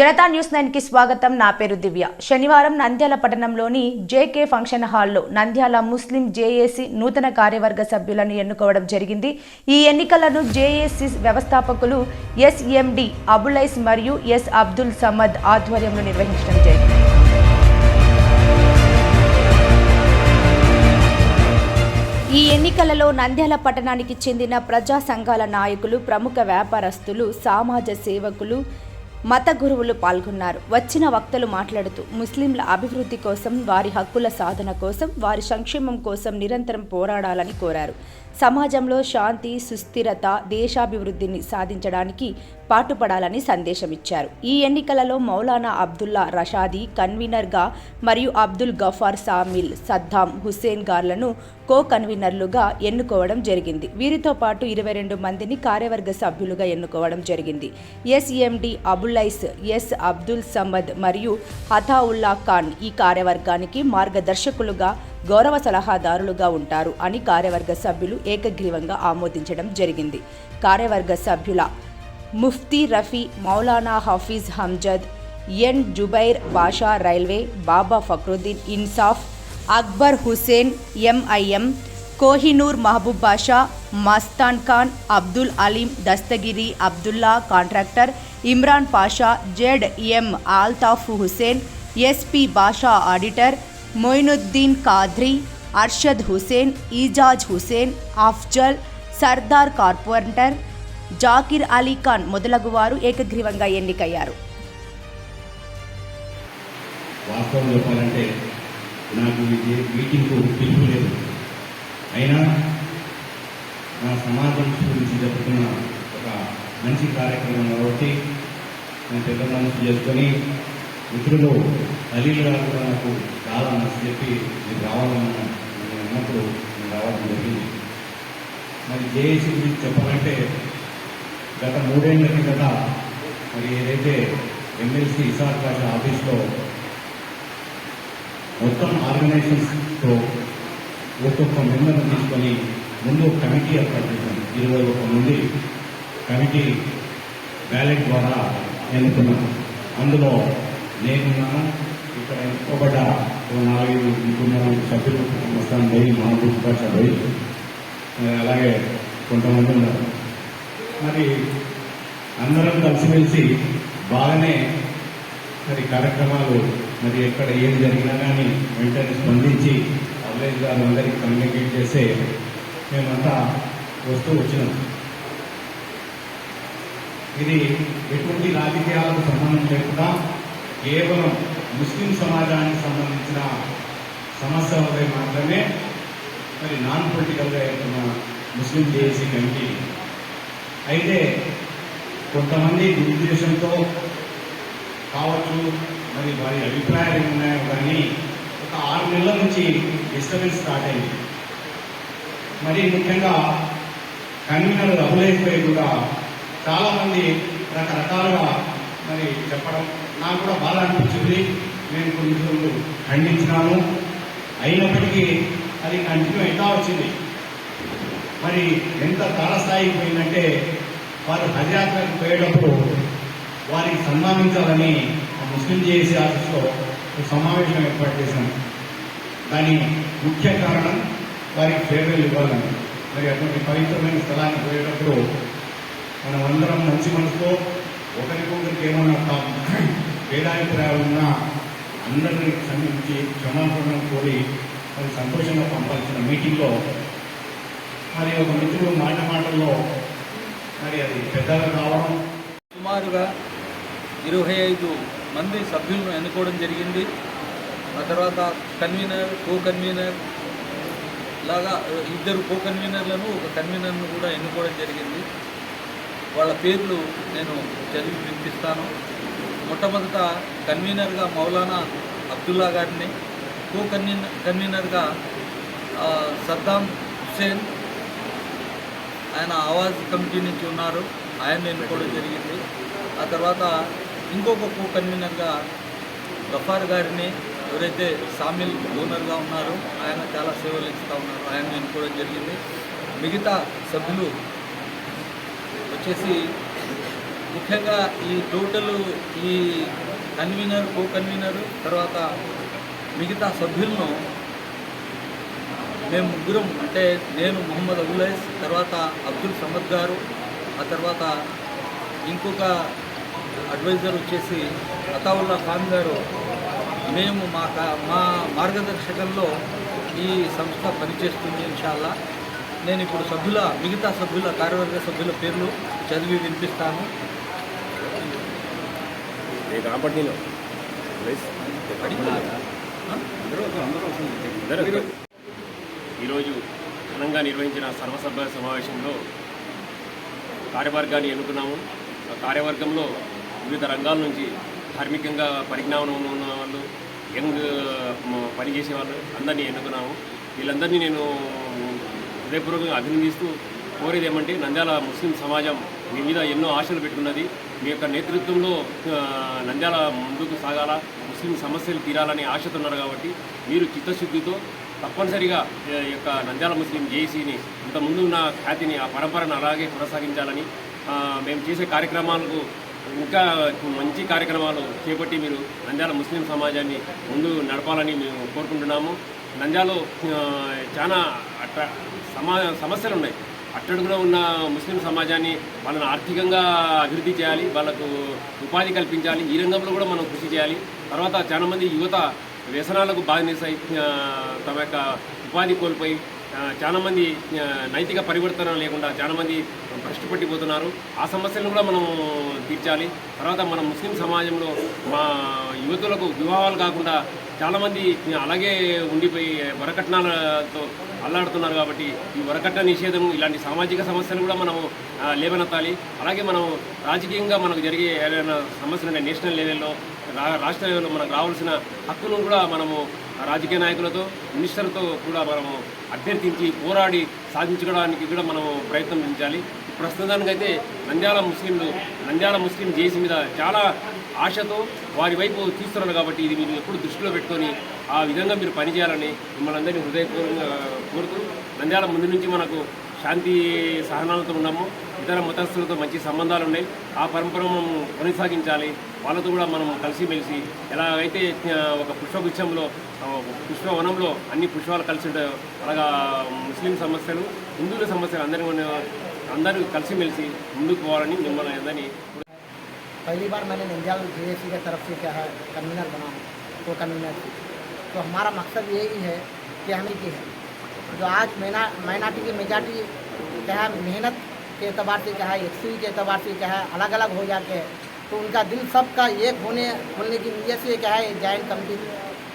Janata news నైన్కి స్వాగతం. నా పేరు దివ్య. శనివారం నంద్యాల పట్టణంలోని జేకే ఫంక్షన్ హాల్లో నంద్యాల ముస్లిం జేఏసీ నూతన కార్యవర్గ సభ్యులను ఎన్నుకోవడం జరిగింది. ఈ ఎన్నికలను జేఏసీ వ్యవస్థాపకులు ఎస్ఎండి అబులైస్ మరియు ఎస్ అబ్దుల్ సమద్ ఆధ్వర్యంలో నిర్వహించడం జరిగింది. ఈ ఎన్నికలలో నంద్యాల పట్టణానికి చెందిన ప్రజా సంఘాల నాయకులు ప్రముఖ వ్యాపారస్తులు సమాజ సేవకులు మత గురువులు పాల్గొన్నారు. వచ్చిన వక్తలు మాట్లాడుతూ ముస్లింల అభివృద్ధి కోసం వారి హక్కుల సాధన కోసం వారి సంక్షేమం కోసం నిరంతరం పోరాడాలని కోరారు. సమాజంలో శాంతి సుస్థిరత దేశాభివృద్ధిని సాధించడానికి పాటుపడాలని సందేశం ఇచ్చారు ఈ ఎన్నికలలో మౌలానా అబ్దుల్లా రషాదీ కన్వీనర్గా మరియు అబ్దుల్ గఫార్ సామిల్ సద్దాం హుస్సేన్ గార్లను కో కన్వీనర్లుగా ఎన్నుకోవడం జరిగింది. వీరితో పాటు ఇరవై రెండు మందిని కార్యవర్గ సభ్యులుగా ఎన్నుకోవడం జరిగింది. ఎస్ఎండి అబుల్లైస్ ఎస్ అబ్దుల్ సమద్ మరియు హతావుల్లా ఖాన్ ఈ కార్యవర్గానికి మార్గదర్శకులుగా గౌరవ సలహాదారులుగా ఉంటారు అని కార్యవర్గ సభ్యులు ఏకగ్రీవంగా ఆమోదించడం జరిగింది. కార్యవర్గ సభ్యుల Mufti Rafi Maulana Hafeez Hamzad N Zubair Basha railway Baba Fakruddin Insaf Akbar Hussain MIM Kohinoor Mahaboob Basha Mastan Khan Abdul Aleem Dastagiri Abdullah contractor Imran Pasha Z M Altaf Hussain SP Basha auditor Moinuddin Qadri Arshad Hussain Ejaz Hussain Afzal Sardar corporator Zakir Ali Khan మొదలగు వారు ఏకగ్రీవంగా ఎన్నికయ్యారు. వాస్తవం చెప్పాలంటే నాకు ఇది మీటింగ్కు పిలుపు లేదు. అయినా నా సమాజం గురించి చెప్తున్నా మంచి కార్యక్రమం కాబట్టి నేను పెద్ద మనసు చేసుకొని మిత్రులు ఖలీల్ కూడా నాకు చాలా మనసు చెప్పి నేను రావాలన్న నేను అన్నప్పుడు నేను రావడం జరిగింది. మరి జేఏసీ గురించి చెప్పాలంటే గత మూడేళ్ళ కిందట మరి ఏదైతే ఎమ్మెల్సీ ఇసార్ బాషా ఆఫీస్లో మొత్తం ఆర్గనైజేషన్స్తో ఒక్కొక్క మెంబర్ని తీసుకొని ముందు కమిటీ ఏర్పాటు చేశాను ఇరవై ఒక మంది. కమిటీ బ్యాలెట్ ద్వారా ఎన్నుకున్నాను. అందులో నేనున్నాను. ఇక్కడ ఎన్నుకోబడ్డ నాలుగైదు ఇంకున్న సభ్యులు మస్తాన్ పోయి మా బాషా పోయి అలాగే కొంతమంది ఉన్నారు. మరి అందరం కలిసిమెలిసి బాగానే మరి కార్యక్రమాలు మరి ఎక్కడ ఏం జరిగినా కానీ వెంటనే స్పందించి అవ్వేజ్ గారు అందరికి కమ్యూనికేట్ చేస్తే మేమంతా వస్తూ వచ్చినాం. ఇది ఎటువంటి రాజకీయాలకు సంబంధం లేకుండా కేవలం ముస్లిం సమాజానికి సంబంధించిన సమస్యలపై మాత్రమే మరి నాన్ పొలిటికల్గా ఏర్పడిన ముస్లిం జేఏసీ కమిటీ. అయితే కొంతమంది దురుద్దేశంతో కావచ్చు మరి వారి అభిప్రాయాలు ఉన్నాయో కానీ ఒక ఆరు నెలల నుంచి డిస్టర్బెన్స్ స్టార్ట్ అయింది. మరి ముఖ్యంగా కన్వీనర్ రఘులైపోయి కూడా చాలామంది రకరకాలుగా మరి చెప్పడం నాకు కూడా బాధ అనిపించింది. నేను కొన్ని రోజులు ఖండించినాను. అయినప్పటికీ అది కంటిన్యూ అవుతా వచ్చింది. మరి ఎంత తారస్థాయికి పోయిందంటే వారు హజయాత్రకు పోయేటప్పుడు వారికి సన్మానించాలని ఆ ముస్లిం జేఏసీ ఆఫీస్లో సమావేశం ఏర్పాటు చేశాను దాని ముఖ్య కారణం వారికి ఫేర్వెల్ ఇవ్వాలని. మరి అటువంటి పవిత్రమైన స్థలానికి పోయేటప్పుడు మనం అందరం మంచి మనసుతో ఒకరికొకరికి ఏమన్నా వేదాభిప్రాయాలు ఉన్నా అందరినీ క్షమించి క్షమాపణ కోరి మరి సంతోషంగా పంపాల్సిన మీటింగ్లో మరి ఒక మిత్రుడు మాట మాటల్లో మరి అది పెద్దగా కావడం సుమారుగా ఇరవై ఐదు మంది సభ్యులను ఎన్నుకోవడం జరిగింది. ఆ తర్వాత కన్వీనర్ కో కన్వీనర్ లాగా ఇద్దరు కో కన్వీనర్లను ఒక కన్వీనర్ను కూడా ఎన్నుకోవడం జరిగింది. వాళ్ళ పేర్లు నేను చదివి వినిపిస్తాను. మొట్టమొదట కన్వీనర్గా మౌలానా అబ్దుల్లా గారిని కో కన్వీనర్ కన్వీనర్గా సద్దాం హుసేన్ ఆయన ఆవాజ్ కమిటీ నుంచి ఉన్నారు. ఆయన ఎన్నుకోవడం జరిగింది. ఆ తర్వాత ఇంకొక కో కన్వీనర్గా గఫార్ గారిని ఎవరైతే సామిల్ ఓనర్గా ఉన్నారో ఆయన చాలా సేవలు ఇస్తూ ఉన్నారు. ఆయన ఎన్నుకోవడం జరిగింది. మిగతా సభ్యులు వచ్చేసి ముఖ్యంగా ఈ టోటల్ ఈ కన్వీనర్ కో కన్వీనర్ తర్వాత మిగతా సభ్యులను మేము ముగ్గురం అంటే నేను మొహమ్మద్ అబులైస్ తర్వాత అబ్దుల్ సమద్ గారు ఆ తర్వాత ఇంకొక అడ్వైజర్ వచ్చేసి అతావుల్లా ఖాన్ గారు. మేము మా మా మార్గదర్శకంలో ఈ సంస్థ పనిచేస్తుంది ఇన్షాల్లా. నేను ఇప్పుడు సభ్యుల మిగతా సభ్యుల కార్యవర్గ సభ్యుల పేర్లు చదివి వినిపిస్తాను. ఈరోజు ఘనంగా నిర్వహించిన సర్వసభ్య సమావేశంలో కార్యవర్గాన్ని ఎన్నుకున్నాము. ఆ కార్యవర్గంలో వివిధ రంగాల నుంచి ధార్మికంగా పరిజ్ఞానం ఉన్న వాళ్ళు యంగ్ పనిచేసే వాళ్ళు అందరినీ ఎన్నుకున్నాము. వీళ్ళందరినీ నేను హృదయపూర్వకంగా అభినందిస్తూ కోరేది ఏమంటే నంద్యాల ముస్లిం సమాజం మీ మీద ఎన్నో ఆశలు పెట్టుకున్నది. మీ యొక్క నేతృత్వంలో నంద్యాల ముందుకు సాగాల ముస్లిం సమస్యలు తీరాలని ఆశతో ఉన్నారు కాబట్టి మీరు చిత్తశుద్ధితో తప్పనిసరిగా ఈ యొక్క నంద్యాల ముస్లిం జేఏసీని ఇంత ముందు ఉన్న ఖ్యాతిని ఆ పరంపరను అలాగే కొనసాగించాలని మేము చేసే కార్యక్రమాలకు ఇంకా మంచి కార్యక్రమాలు చేపట్టి మీరు నంద్యాల ముస్లిం సమాజాన్ని ముందు నడపాలని మేము కోరుకుంటున్నాము. నంద్యాలలో చాలా అట్ట సమా సమస్యలు ఉన్నాయి అట్టడుగులో ఉన్న ముస్లిం సమాజాన్ని వాళ్ళని ఆర్థికంగా అభివృద్ధి చేయాలి వాళ్ళకు ఉపాధి కల్పించాలి ఈ రంగంలో కూడా మనం కృషి చేయాలి. తర్వాత చాలామంది యువత వ్యసనాలకు బాధినసై తమ యొక్క ఉపాధి కోల్పోయి చాలామంది నైతిక పరివర్తన లేకుండా చాలామంది భ్రష్టు పట్టిపోతున్నారు. ఆ సమస్యలను కూడా మనం తీర్చాలి. తర్వాత మన ముస్లిం సమాజంలో మా యువతులకు వివాహాలు కాకుండా చాలామంది అలాగే ఉండిపోయి వరకట్నాలతో అల్లాడుతున్నారు కాబట్టి ఈ వరకట్న నిషేధం ఇలాంటి సామాజిక సమస్యలు కూడా మనము లేవనెత్తాలి. అలాగే మనం రాజకీయంగా మనకు జరిగే ఏదైనా సమస్యలు నేషనల్ లెవెల్లో రా- రాష్ట్ర లెవెల్లో మనకు రావాల్సిన హక్కును కూడా మనము రాజకీయ నాయకులతో మినిస్టర్తో కూడా మనము అభ్యర్థించి పోరాడి సాధించుకోవడానికి కూడా మనం ప్రయత్నం చేయాలి. ప్రస్తుతానికైతే నంద్యాల ముస్లింలు నంద్యాల ముస్లిం జేసీ మీద చాలా ఆశతో వారి వైపు చూస్తున్నారు కాబట్టి ఇది మీరు ఎప్పుడు దృష్టిలో పెట్టుకొని ఆ విధంగా మీరు పనిచేయాలని మిమ్మల్ని అందరినీ హృదయపూర్వకంగా కోరుతూ నంద్యాల ముందు నుంచి మనకు శాంతి సహనాలతో ఉన్నాము. ఇతర మతస్థులతో మంచి సంబంధాలు ఉన్నాయి. ఆ పరంపర మనం కొనసాగించాలి. వాళ్ళతో కూడా మనం కలిసిమెలిసి ఎలాగైతే ఒక పుష్పగుచ్చంలో పుష్పవనంలో అన్ని పుష్పాలు కలిసి ఉంటాయో అలాగా ముస్లిం సమస్యలు హిందువుల సమస్యలు అందరి అందరూ కలిసిమెలిసి ముందుకు పోవాలని మిమ్మల్ని అందరినీ पहली बार मैंने नंजाल जे की तरफ़ से क्या है कन्वीनर बना हूँ को कन्वीनर थी तो हमारा मकसद यही है कि हमें की है। जो आज मैना, माइनॉरिटी की मेजॉरिटी क्या है, मेहनत के अतबार से क्या है एक्सपी के अतबार से क्या है अलग अलग हो जाते हैं। तो उनका दिल सबका एक होने होने की नीयत से क्या है जॉइंट कमेटी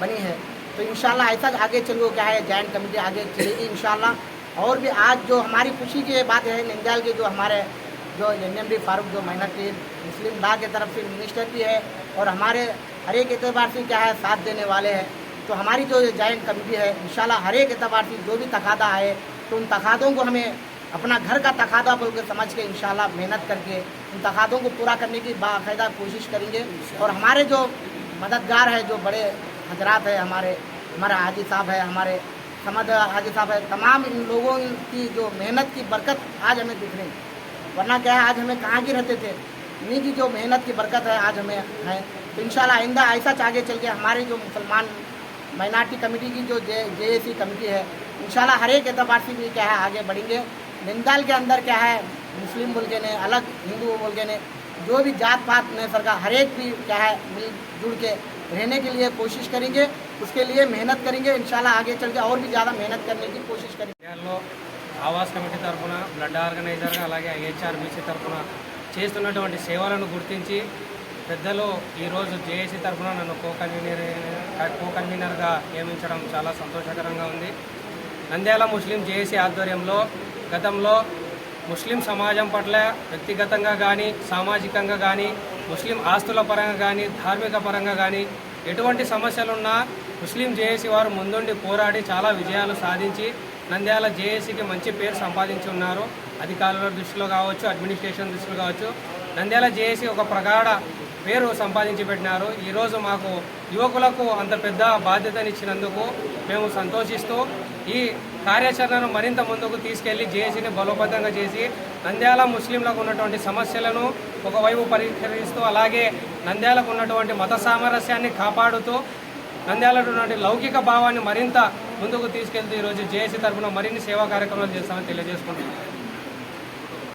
बनी है। तो इंशाल्लाह ऐसा आगे चलो क्या है जॉइंट कमेटी आगे चलेगी इंशाल्लाह। और भी आज जो हमारी खुशी की बात है, नंजाल के जो हमारे, जो एन एम डी फारूक, जो माइनॉरिटी मुस्लिम ला की तरफ़ से मिनिस्टर भी है और हमारे हर एक एतबार से क्या है, साथ देने वाले हैं। तो हमारी जो जॉइंट कमेटी है, इंशाल्लाह हर एक एतबार से जो भी तकादा है तो उन तकादों को हमें अपना घर का तकादा बोल के समझ के इंशाल्लाह मेहनत करके उन तकादों को पूरा करने की बाकायदा कोशिश करेंगे। और हमारे जो मददगार है, जो बड़े हजरात है, हमारे हमारे हाजी साहब है, हमारे समद हाजी साहब है, तमाम इन लोगों की जो मेहनत की बरकत आज हमें दिख रही वरना क्या है, आज हमें कहाँ की रहते थे? इन्हीं की जो मेहनत की बरकत है, आज हमें है। तो इन आइंदा ऐसा आगे चल के हमारे जो मुसलमान माइनार्टी कमेटी की जो जे जे कमेटी है इन हर एक एतबार से भी क्या है, आगे बढ़ेंगे। नंदाल के अंदर क्या है, मुस्लिम बोल के ने, अलग हिंदू बोल के ने, जो भी जात पात ने सरकार, हर एक भी क्या है मिल जुल के रहने के लिए कोशिश करेंगे, उसके लिए मेहनत करेंगे इन आगे चल के और भी ज़्यादा मेहनत करने की कोशिश करेंगे। आवास कमेटी तरफ़ ब्लड आर्गनैजर अलगे हेचआरबीसी तरफ़ చేస్తున్నటువంటి సేవలను గుర్తించి పెద్దలు ఈరోజు జేఏసీ తరఫున నన్ను కో కన్వీనర్ కో కన్వీనర్గా నియమించడం చాలా సంతోషకరంగా ఉంది. నంద్యాల ముస్లిం జేఏసీ ఆధ్వర్యంలో గతంలో ముస్లిం సమాజం పట్ల వ్యక్తిగతంగా కానీ సామాజికంగా కానీ ముస్లిం ఆస్తుల పరంగా కానీ ధార్మిక పరంగా కానీ ఎటువంటి సమస్యలున్నా ముస్లిం జేఏసీ వారు ముందుండి పోరాడి చాలా విజయాలు సాధించి నంద్యాల జేఏసీకి మంచి పేరు సంపాదించి ఉన్నారు అధికారుల దృష్టిలో కావచ్చు అడ్మినిస్ట్రేషన్ దృష్టిలో కావచ్చు. నంద్యాల జేఏసీ ఒక ప్రగాఢ పేరు సంపాదించి పెట్టినారు. ఈరోజు మాకు యువకులకు అంత పెద్ద బాధ్యతనిచ్చినందుకు మేము సంతోషిస్తూ ఈ కార్యాచరణను మరింత ముందుకు తీసుకెళ్ళి జేఏసీని బలోపేతంగా చేసి నంద్యాల ముస్లింలకు ఉన్నటువంటి సమస్యలను ఒకవైపు పరిష్కరిస్తూ అలాగే నంద్యాలకు ఉన్నటువంటి మత సామరస్యాన్ని కాపాడుతూ నంద్యాలలో ఉన్నటువంటి లౌకిక భావాన్ని మరింత ముందుకు తీసుకెళ్తే ఈరోజు జేఏసీ తరఫున మరిన్ని సేవా కార్యక్రమాలు చేస్తామని తెలియజేసుకుంటున్నాం.